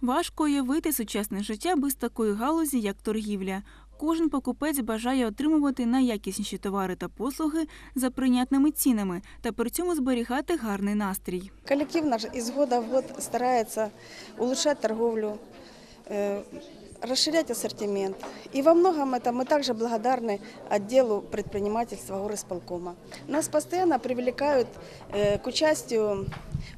Важко уявити сучасне життя без такої галузі, як торгівля. Кожен покупець бажає отримувати найякісніші товари та послуги за прийнятними цінами та при цьому зберігати гарний настрій. Коллектив наш из года в год старается улучшать торговлю, э, расширять ассортимент. И во многом это мы также благодарны отделу предпринимательства горосполкома. Нас постоянно привлекают э, к участию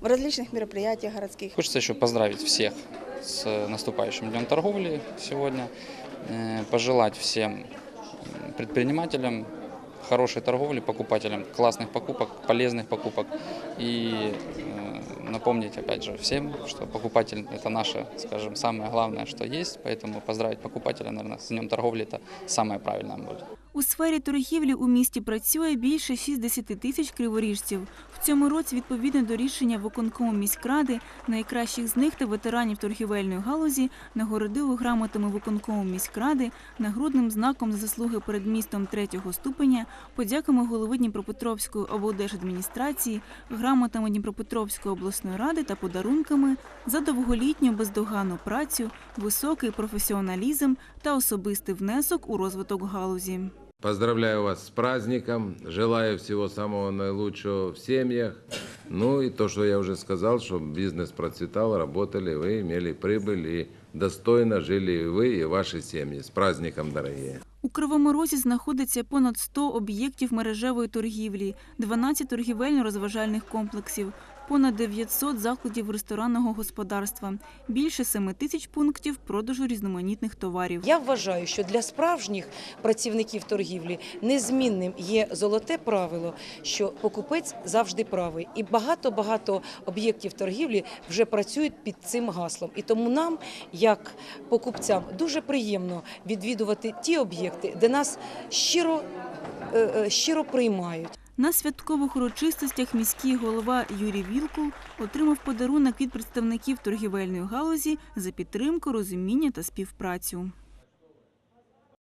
в различных мероприятиях городских. Хочется еще поздравить всех С наступающим Днем торговли сегодня, Э, пожелать всем предпринимателям хорошей торговли, покупателям классных покупок, полезных покупок и э, напомнить опять же всем, что покупатель это наше, скажем, самое главное, что есть, поэтому поздравить покупателя, наверное, с Днем торговли это самое правильное будет. У сфері торгівлі у місті працює більше 60 тисяч криворіжців. В цьому році, відповідно до рішення виконкому міськради, найкращих з них та ветеранів торгівельної галузі нагородили грамотами виконкому міськради, нагрудним знаком заслуги перед містом третього ступеня, подяками голови Дніпропетровської облдержадміністрації, грамотами Дніпропетровської обласної ради та подарунками за довголітню бездоганну працю, високий професіоналізм та особистий внесок у розвиток галузі. Поздравляю вас с праздником, желаю всего самого наилучшего в семьях. Ну и то, что я уже сказал, чтобы бизнес процветал, работали вы, имели прибыль и достойно жили и вы, и ваши семьи. С праздником, дорогие! У Кривому Розі знаходиться понад 100 об'єктів мережевої торгівлі, 12 торгівельно-розважальних комплексів, понад 900 закладів ресторанного господарства, більше 7 тисяч пунктів продажу різноманітних товарів. Я вважаю, що для справжніх працівників торгівлі незмінним є золоте правило, що покупець завжди правий. І багато-багато об'єктів торгівлі вже працюють під цим гаслом. І тому нам, як покупцям, дуже приємно відвідувати ті об'єкти, де нас щиро, е, е, щиро приймають. На святкових урочистостях міський голова Юрій Вілкул отримав подарунок від представників торгівельної галузі за підтримку, розуміння та співпрацю.